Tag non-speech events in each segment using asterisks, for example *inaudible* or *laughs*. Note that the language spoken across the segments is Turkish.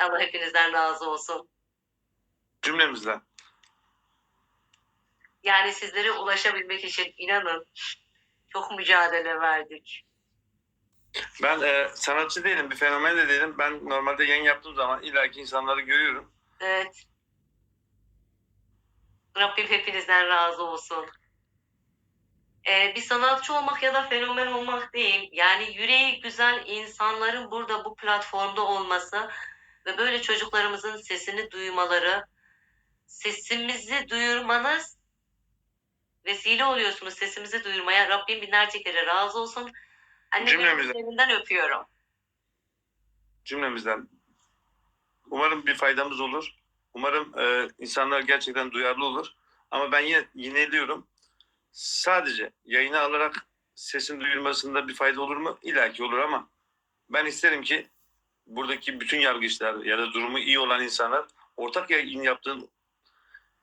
Allah hepinizden razı olsun. Cümlemizden. Yani sizlere ulaşabilmek için inanın çok mücadele verdik. Ben e, sanatçı değilim, bir fenomen de değilim. Ben normalde yayın yaptığım zaman illaki insanları görüyorum. Evet. Rabbim hepinizden razı olsun. Ee, bir sanatçı olmak ya da fenomen olmak değil. Yani yüreği güzel insanların burada bu platformda olması ve böyle çocuklarımızın sesini duymaları, sesimizi duyurmanız vesile oluyorsunuz sesimizi duyurmaya. Rabbim binlerce kere razı olsun. Annemin Cümlemizden. ellerinden öpüyorum. Cümlemizden. Umarım bir faydamız olur. Umarım e, insanlar gerçekten duyarlı olur. Ama ben yine yineliyorum. Sadece yayını alarak sesin duyulmasında bir fayda olur mu? İlla ki olur ama ben isterim ki buradaki bütün yargıçlar ya da durumu iyi olan insanlar ortak yayın yaptığın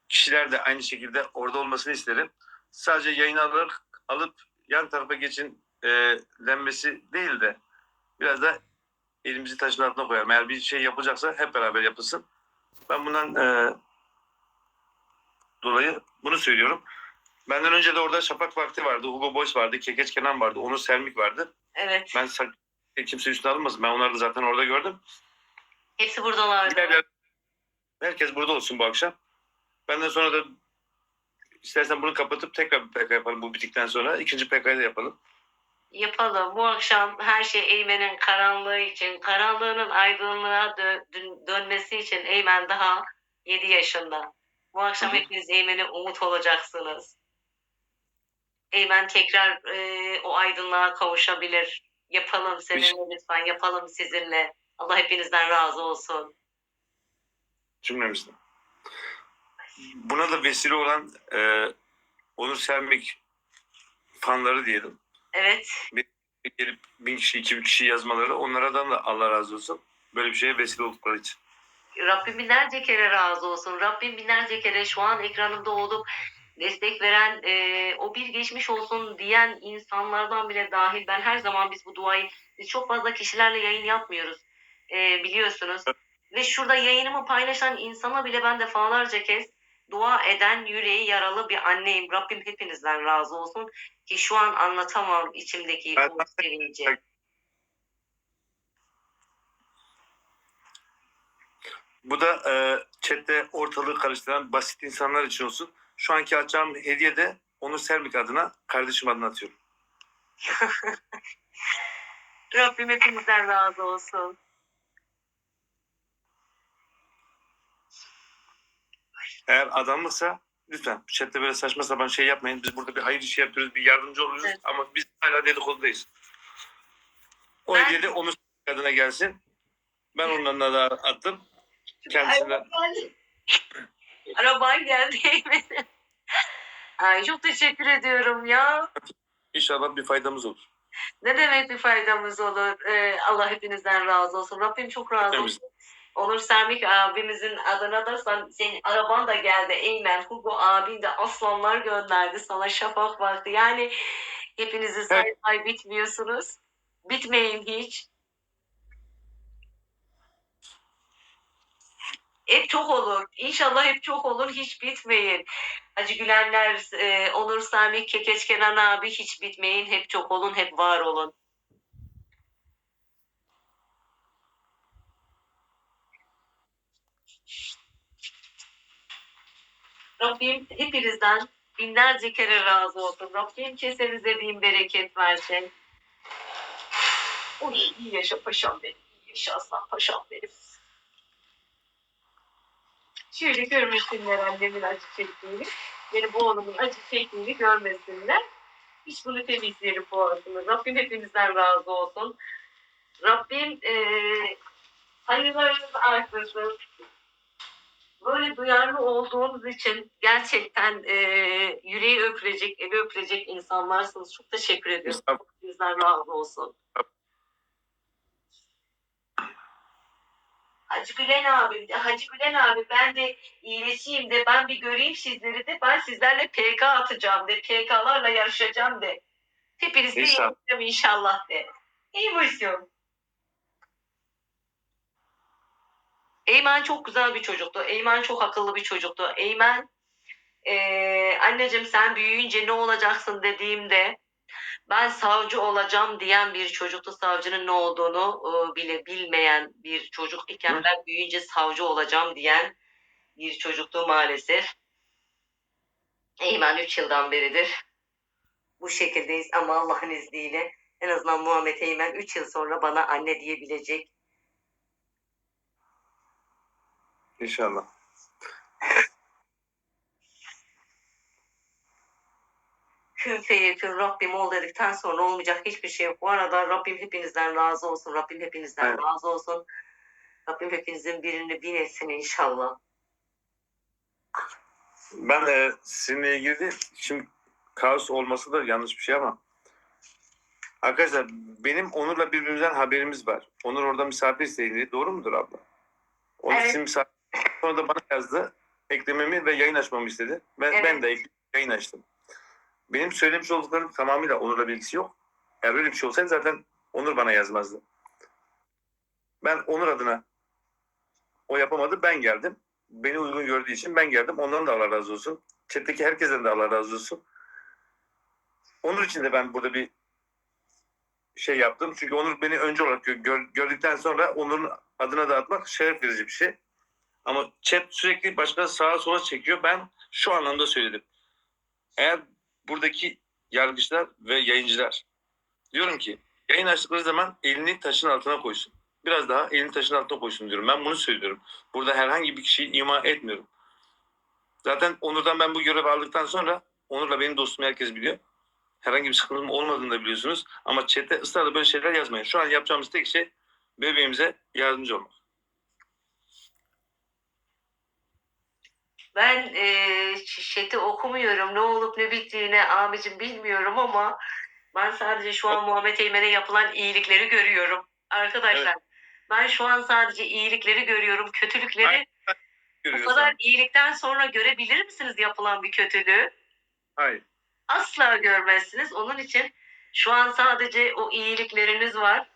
kişiler de aynı şekilde orada olmasını isterim. Sadece yayın alarak alıp yan tarafa geçin e, denmesi değil de biraz da elimizi taşın altına koyalım. Eğer bir şey yapılacaksa hep beraber yapılsın. Ben bundan e, dolayı bunu söylüyorum. Benden önce de orada Şafak Vakti vardı, Hugo Boss vardı, Kekeç Kenan vardı, Onur Sermik vardı. Evet. Ben kimse üstüne alınmasın. Ben onları da zaten orada gördüm. Hepsi. Diğerler- herkes burada olsun bu akşam. Benden sonra da istersen bunu kapatıp tekrar bir PK yapalım bu bittikten sonra. ikinci PK'yı da yapalım. Yapalım. Bu akşam her şey Eymen'in karanlığı için, karanlığının aydınlığa dö- dön- dönmesi için Eymen daha 7 yaşında. Bu akşam Hı hı. hepiniz Eymen'e umut olacaksınız. Eymen tekrar e, o aydınlığa kavuşabilir. Yapalım seninle lütfen, yapalım sizinle. Allah hepinizden razı olsun. cümlemizden. Buna da vesile olan e, Onur Sermik fanları diyelim. Evet, Gelip bin kişi, iki bin kişi yazmaları onlardan da Allah razı olsun. Böyle bir şeye vesile oldukları için. Rabbim binlerce kere razı olsun. Rabbim binlerce kere şu an ekranımda olup destek veren, e, o bir geçmiş olsun diyen insanlardan bile dahil. Ben her zaman biz bu duayı, biz çok fazla kişilerle yayın yapmıyoruz e, biliyorsunuz. Ve şurada yayınımı paylaşan insana bile ben defalarca kez dua eden yüreği yaralı bir anneyim. Rabbim hepinizden razı olsun ki şu an anlatamam içimdeki Ben- o sevinci. Bu da e, chatte ortalığı karıştıran basit insanlar için olsun. Şu anki açacağım hediye de Onur Sermik adına, kardeşim adına atıyorum. *laughs* Rabbim hepinizden razı olsun. Eğer adamlıksa lütfen chatte böyle saçma sapan şey yapmayın. Biz burada bir hayır işi yapıyoruz, bir yardımcı oluyoruz Evet. ama biz hala dedikodudayız. O Ben- hediye de Onur Sermik adına gelsin. Ben onun adına da attım. Kendisine Araban geldi Eymen'e. Ay çok teşekkür ediyorum ya. inşallah bir faydamız olur. Ne demek bir faydamız olur. Ee, Allah hepinizden razı olsun. Rabbim çok razı Hepimiz. olsun. Onur Sermik abimizin adına da sen, senin araban da geldi. Eymen, Hugo abin de aslanlar gönderdi sana şafak vakti. Yani hepinizi say say bitmiyorsunuz. Bitmeyin hiç. Hep çok olur. İnşallah hep çok olur. Hiç bitmeyin. Hacı Gülenler, e, Onur Sami, Kekeç Kenan abi hiç bitmeyin. Hep çok olun, hep var olun. Rabbim hepinizden binlerce kere razı olsun. Rabbim kesenize bin bereket versin. Oy, iyi yaşa paşam benim. iyi Yaşa aslan paşam benim. Şöyle görmesinler annemin acı çektiğini. Benim oğlumun acı çektiğini görmesinler. Hiç bunu temizleyelim boğazını. Rabbim hepinizden razı olsun. Rabbim eee hayırlarınızı artırsın. Böyle duyarlı olduğunuz için gerçekten eee yüreği öpülecek, eli öpülecek insanlarsınız. Çok teşekkür ediyorum. Hepinizden razı olsun. Hacı Gülen abi, Hacı Gülen abi ben de iyileşeyim de ben bir göreyim sizleri de ben sizlerle PK atacağım de PK'larla yarışacağım de. Hepiniz de İnşallah. iyileşeceğim inşallah de. İyi misin? Eymen çok güzel bir çocuktu. Eymen çok akıllı bir çocuktu. Eymen eee anneciğim sen büyüyünce ne olacaksın dediğimde ben savcı olacağım diyen bir çocuktu. Savcının ne olduğunu e, bile bilmeyen bir çocuk iken Hı. ben büyüyünce savcı olacağım diyen bir çocuktu maalesef. Eymen 3 yıldan beridir bu şekildeyiz ama Allah'ın izniyle en azından Muhammed Eymen 3 yıl sonra bana anne diyebilecek. İnşallah. Kün feyekün Rabbim ol dedikten sonra olmayacak hiçbir şey yok. Bu arada Rabbim hepinizden razı olsun. Rabbim hepinizden Evet. razı olsun. Rabbim hepinizin birini bin etsin inşallah. Ben e, sizinle ilgili değil, şimdi kaos olması da yanlış bir şey ama arkadaşlar benim Onur'la birbirimizden haberimiz var. Onur orada misafir istedi. Doğru mudur abla? Onur Evet. sizin misafir sonra da bana yazdı. Eklememi ve yayın açmamı istedi. Ben, Evet. ben de yayın açtım. Benim söylemiş olduklarım tamamıyla Onur'la bilgisi yok. Eğer öyle bir şey olsaydı zaten Onur bana yazmazdı. Ben Onur adına o yapamadı ben geldim. Beni uygun gördüğü için ben geldim. Ondan da Allah razı olsun. Chat'teki herkesten de Allah razı olsun. Onur için de ben burada bir şey yaptım. Çünkü Onur beni önce olarak gö- gör- gördükten sonra Onur'un adına dağıtmak şeref verici bir şey. Ama chat sürekli başka sağa sola çekiyor. Ben şu anlamda söyledim. Eğer buradaki yargıçlar ve yayıncılar diyorum ki yayın açtıkları zaman elini taşın altına koysun. Biraz daha elini taşın altına koysun diyorum. Ben bunu söylüyorum. Burada herhangi bir kişiyi ima etmiyorum. Zaten Onur'dan ben bu görevi aldıktan sonra Onur'la benim dostum herkes biliyor. Herhangi bir sıkıntım olmadığını da biliyorsunuz. Ama chat'te ısrarla böyle şeyler yazmayın. Şu an yapacağımız tek şey bebeğimize yardımcı olmak. Ben e, chat'i okumuyorum. Ne olup ne bittiğini abicim bilmiyorum ama ben sadece şu an Muhammed Eymen'e yapılan iyilikleri görüyorum. Arkadaşlar ben şu an sadece iyilikleri görüyorum. Kötülükleri bu kadar iyilikten sonra görebilir misiniz yapılan bir kötülüğü? Hayır. asla görmezsiniz. Onun için şu an sadece o iyilikleriniz var.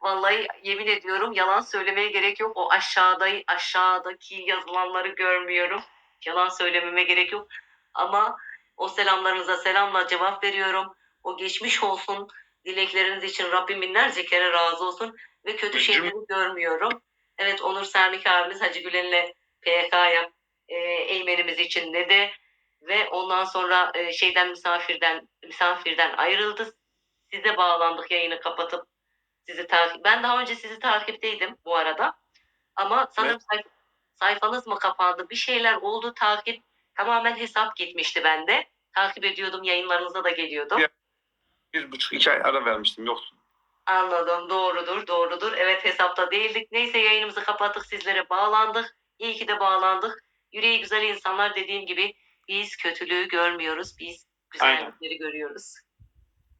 Vallahi yemin ediyorum yalan söylemeye gerek yok. O aşağıda aşağıdaki yazılanları görmüyorum. Yalan söylememe gerek yok. Ama o selamlarınıza selamla cevap veriyorum. O geçmiş olsun dilekleriniz için Rabbim binlerce kere razı olsun ve kötü şeyleri görmüyorum. Evet Onur Sermik abimiz Hacı Gülen'le PK'ya e, eğmenimiz için dedi ve ondan sonra e, şeyden misafirden misafirden ayrıldı. Size bağlandık yayını kapatıp sizi takip. Ben daha önce sizi takipteydim bu arada. Ama sanırım sayf- sayfanız mı kapandı? Bir şeyler oldu takip. Tamamen hesap gitmişti bende. Takip ediyordum yayınlarınıza da geliyordum. Ya- Bir buçuk iki ay ara vermiştim. Yoktu. Anladım. Doğrudur, doğrudur. Evet hesapta değildik. Neyse yayınımızı kapattık. Sizlere bağlandık. İyi ki de bağlandık. Yüreği güzel insanlar dediğim gibi biz kötülüğü görmüyoruz. Biz güzellikleri görüyoruz.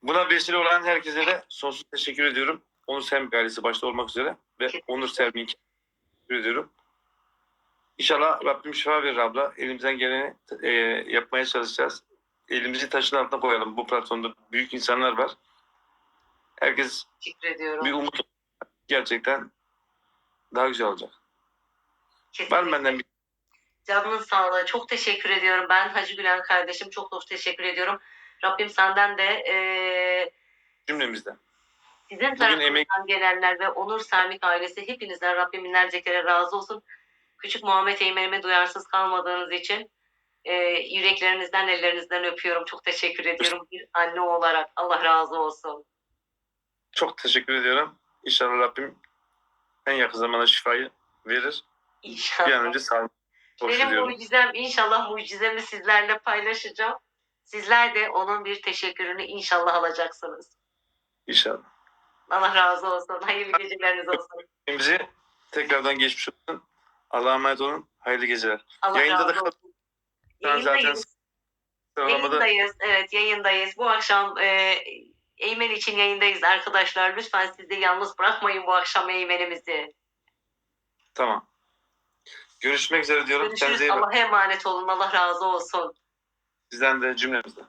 Buna vesile olan herkese de sonsuz teşekkür ediyorum. Onur Sermik ailesi başta olmak üzere ve Onur Sermik'e teşekkür ediyorum. İnşallah Rabbim şifa verir abla. Elimizden geleni e, yapmaya çalışacağız. Elimizi taşın altına koyalım. Bu platformda büyük insanlar var. Herkes bir umut gerçekten daha güzel olacak. Kesinlikle. Var mı benden bir Canının sağlığı. Çok teşekkür ediyorum. Ben Hacı Gülen kardeşim. Çok çok teşekkür ediyorum. Rabbim senden de eee cümlemizden? sizin tarafınızdan emek- gelenler ve Onur Sermik ailesi hepinizden Rabbim binlerce kere razı olsun. Küçük Muhammed Eymen'ime duyarsız kalmadığınız için eee, yüreklerinizden, ellerinizden öpüyorum. Çok teşekkür ediyorum bir anne olarak. Allah razı olsun. Çok teşekkür ediyorum. İnşallah Rabbim en yakın zamanda şifayı verir. İnşallah. Bir an önce sağlık Benim mucizem inşallah mucizemi sizlerle paylaşacağım. Sizler de onun bir teşekkürünü inşallah alacaksınız. İnşallah. Allah razı olsun. Hayırlı geceleriniz olsun. Bizi tekrardan geçmiş olsun. Allah'a emanet olun. Hayırlı geceler. Allah Yayında da. Şu an zaten Yayındayız. sıralamada Yayındayız. Evet yayındayız. Bu akşam e, Eymen için yayındayız arkadaşlar. Lütfen siz de yalnız bırakmayın bu akşam Eymen'imizi. tamam. Görüşmek üzere diyorum. Görüşürüz. Kendinize iyi bakın. Allah'a emanet olun. Allah razı olsun. Sizden de cümlemizden.